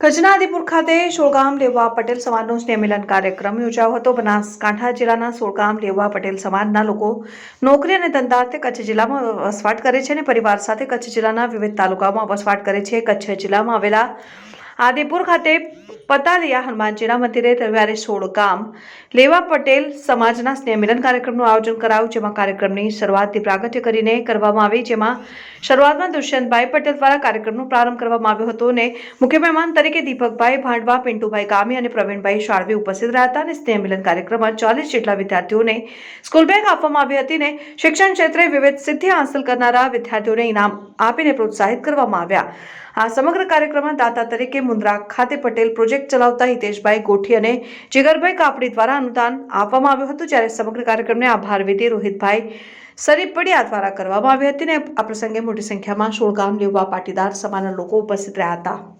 કચ્છના આદિપુર ખાતે સોળગામ લેવા પટેલ સમાજનો સ્નેહમિલન કાર્યક્રમ યોજાયો હતો. બનાસકાંઠા જિલ્લાના સોળગામ લેવા પટેલ સમાજના લોકો નોકરી અને ધંધાર્થે કચ્છ જિલ્લામાં વસવાટ કરે છે અને પરિવાર સાથે કચ્છ જિલ્લાના વિવિધ તાલુકાઓમાં વસવાટ કરે છે. કચ્છ જિલ્લામાં આવેલા આદિપુર ખાતે પતાલિયા હનુમાનજીના મંદિરે રવિવારે સોળ ગામ લેવા પટેલ સમાજના સ્નેહમિલન કાર્યક્રમનું આયોજન કરાયું, જેમાં કાર્યક્રમની શરૂઆતથી પ્રાગટ્ય કરીને કરવામાં આવી, જેમાં શરૂઆતમાં દુષ્યંતભાઈ પટેલ દ્વારા કાર્યક્રમનો પ્રારંભ કરવામાં આવ્યો હતો અને મુખ્ય મહેમાન તરીકે દીપકભાઈ ભાંડવા, પિન્ટુભાઈ ગામી અને પ્રવીણભાઈ શાળવી ઉપસ્થિત રહ્યા હતા અને સ્નેહ મિલન કાર્યક્રમમાં ચાલીસ જેટલા વિદ્યાર્થીઓને સ્કૂલ બેગ આપવામાં આવી હતી અને શિક્ષણ ક્ષેત્રે વિવિધ સિદ્ધિ હાંસલ કરનારા વિદ્યાર્થીઓને ઇનામ આપીને પ્રોત્સાહિત કરવામાં આવ્યા. આ સમગ્ર કાર્યક્રમમાં દાતા તરીકે મુન્દ્રા ખાતે પટેલ, પ્રોજેક્ટ ચલાવતા હિતેશભાઈ ગોઠી અને જીગરભાઈ કાપડી દ્વારા અનુદાન આપવામાં આવ્યું હતું. જ્યારે સમગ્ર કાર્યક્રમને આભાર વિધિ રોહિતભાઈ સરીપડિયા દ્વારા કરવામાં આવી હતી ને આ પ્રસંગે મોટી સંખ્યામાં સોળગામ લેવા પાટીદાર સમાજના લોકો ઉપસ્થિત રહ્યા હતા.